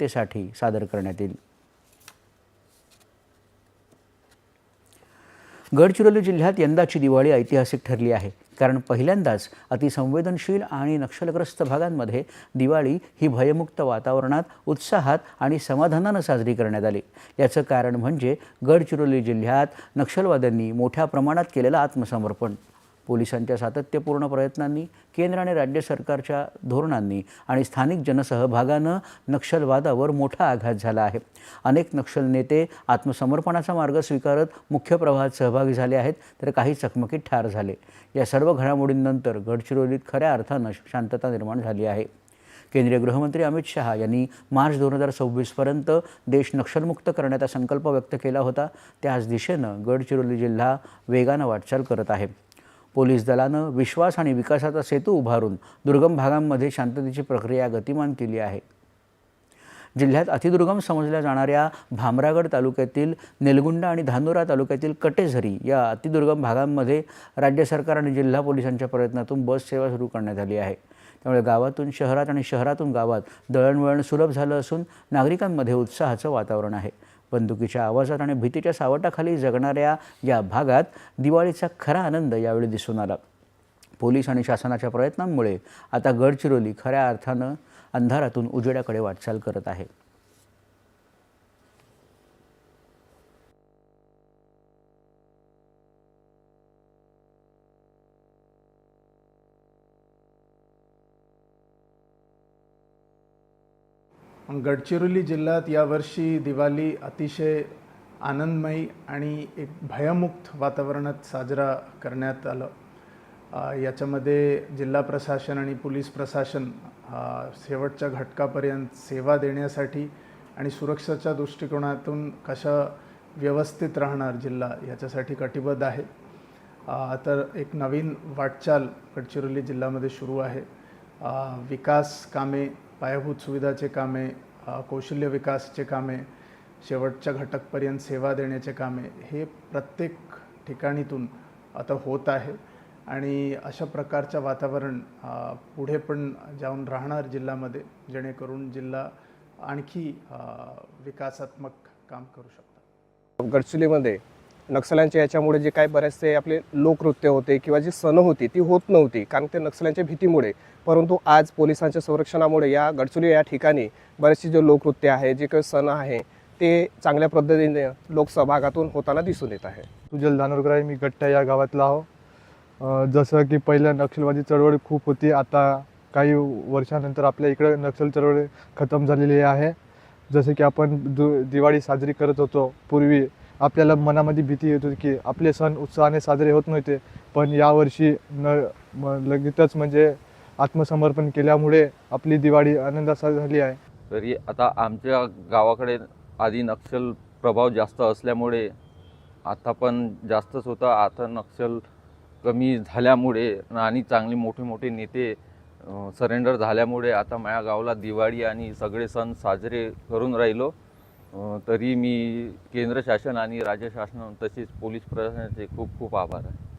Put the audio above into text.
तेसाठी सादर करण्यात येईल. गडचिरोली जिल्ह्यात यंदाची दिवाळी ऐतिहासिक ठरली आहे. कारण पहिल्यांदाच अतिसंवेदनशील आणि नक्षलग्रस्त भागांमध्ये दिवाळी ही भयमुक्त वातावरणात उत्साहात आणि समाधानानं साजरी करण्यात आली. याचं कारण म्हणजे गडचिरोली जिल्ह्यात नक्षलवाद्यांनी मोठ्या प्रमाणात केलेलं आत्मसमर्पण. पोलिसांच्या सातत्यपूर्ण प्रयत्नांनी केंद्र आणि राज्य सरकारच्या धोरणांनी आणि स्थानिक जनसहभागानं नक्षलवादावर मोठा आघात झाला आहे. अनेक नक्षल नेते आत्मसमर्पणाचा मार्ग स्वीकारत मुख्य प्रवाहात सहभागी झाले आहेत तर काही चकमकीत ठार झाले. या सर्व घडामोडींनंतर गडचिरोलीत खऱ्या अर्थानं शांतता निर्माण झाली आहे. केंद्रीय गृहमंत्री अमित शहा यांनी मार्च दोन हजार सव्वीसपर्यंत देश नक्षलमुक्त करण्याचा संकल्प व्यक्त केला होता. त्याच दिशेनं गडचिरोली जिल्हा वेगानं वाटचाल करत आहे. पोलीस दलानं विश्वास आणि विकासाचा सेतू उभारून दुर्गम भागांमध्ये शांततेची प्रक्रिया गतिमान केली आहे. जिल्ह्यात अतिदुर्गम समजल्या जाणाऱ्या भामरागड तालुक्यातील नेलगुंडा आणि धानोरा तालुक्यातील कटेझरी या अतिदुर्गम भागांमध्ये राज्य सरकार आणि जिल्हा पोलिसांच्या प्रयत्नातून बस सेवा सुरू करण्यात आली आहे. त्यामुळे गावातून शहरात आणि शहरातून गावात दळणवळण सुलभ झालं असून नागरिकांमध्ये उत्साहाचं वातावरण आहे. बंदुकीच्या आवाजात आणि भीतीच्या सावटाखाली जगणाऱ्या या भागात दिवाळीचा खरा आनंद यावेळी दिसून आला. पोलीस आणि शासनाच्या प्रयत्नांमुळे आता गडचिरोली खऱ्या अर्थानं अंधारातून उजेडाकडे वाटचाल करत आहे. गडचिरोली जिल्ह्यात यावर्षी दिवाळी अतिशय आनंदमयी आणि एक भयमुक्त वातावरणात साजरा करण्यात आलं. याच्यामध्ये जिल्हा प्रशासन आणि पोलीस प्रशासन शेवटच्या घटकापर्यंत सेवा देण्यासाठी आणि सुरक्षेच्या दृष्टिकोनातून कशा व्यवस्थित राहणार जिल्हा याच्यासाठी कटिबद्ध आहे. तर एक नवीन वाटचाल गडचिरोली जिल्ह्यामध्ये सुरू आहे. विकास कामे पायाभूत सुविधाचे कामे कौशल्य विकासचे कामे शेवटच्या घटकपर्यंत सेवा देण्याचे कामे हे प्रत्येक ठिकाणीतून आता होत आहे. आणि अशा प्रकारचं वातावरण पुढे पण जाऊन राहणार जिल्ह्यामध्ये जेणेकरून जिल्हा आणखी विकासात्मक काम करू शकतो गडचिरोलीमध्ये नक्षल्यांच्या याच्यामुळे जे काय बरेचसे आपले लोकनृत्य होते किंवा जी सण होती ती होत नव्हती. कारण ते नक्षल्यांच्या भीतीमुळे. परंतु आज पोलिसांच्या संरक्षणामुळे या गडचुली या ठिकाणी बरेचसे जे लोकनृत्य आहे जे काही सण आहे ते चांगल्या पद्धतीने लोकसहभागातून होताना दिसून येत आहे. सुजल धानोरकर आहे मी गट्टा या गावातला आहो. जसं की पहिल्या नक्षलवादी चळवळ खूप होती आता काही वर्षानंतर आपल्या इकडे नक्षल चळवळ खतम झालेली आहे. जसं की आपण दु दिवाळी साजरी करत होतो पूर्वी आपल्याला मनामध्ये भीती येत होती की आपले सण उत्साहाने साजरे होत नव्हते. पण यावर्षी न म लगेचच म्हणजे आत्मसमर्पण केल्यामुळे आपली दिवाळी आनंदासा झाली आहे. तरी आता आमच्या गावाकडे आधी नक्षल प्रभाव जास्त असल्यामुळे आता पण जास्तच होता. आता नक्षल कमी झाल्यामुळे आणि चांगले मोठे मोठे नेते सरेंडर झाल्यामुळे आता माझ्या गावाला दिवाळी आणि सगळे सण साजरे करून राहिलो. तरी मी केंद्र शासन आणि राज्य शासन तसेच पोलीस प्रशासनाचे खूप खूप आभार आहे.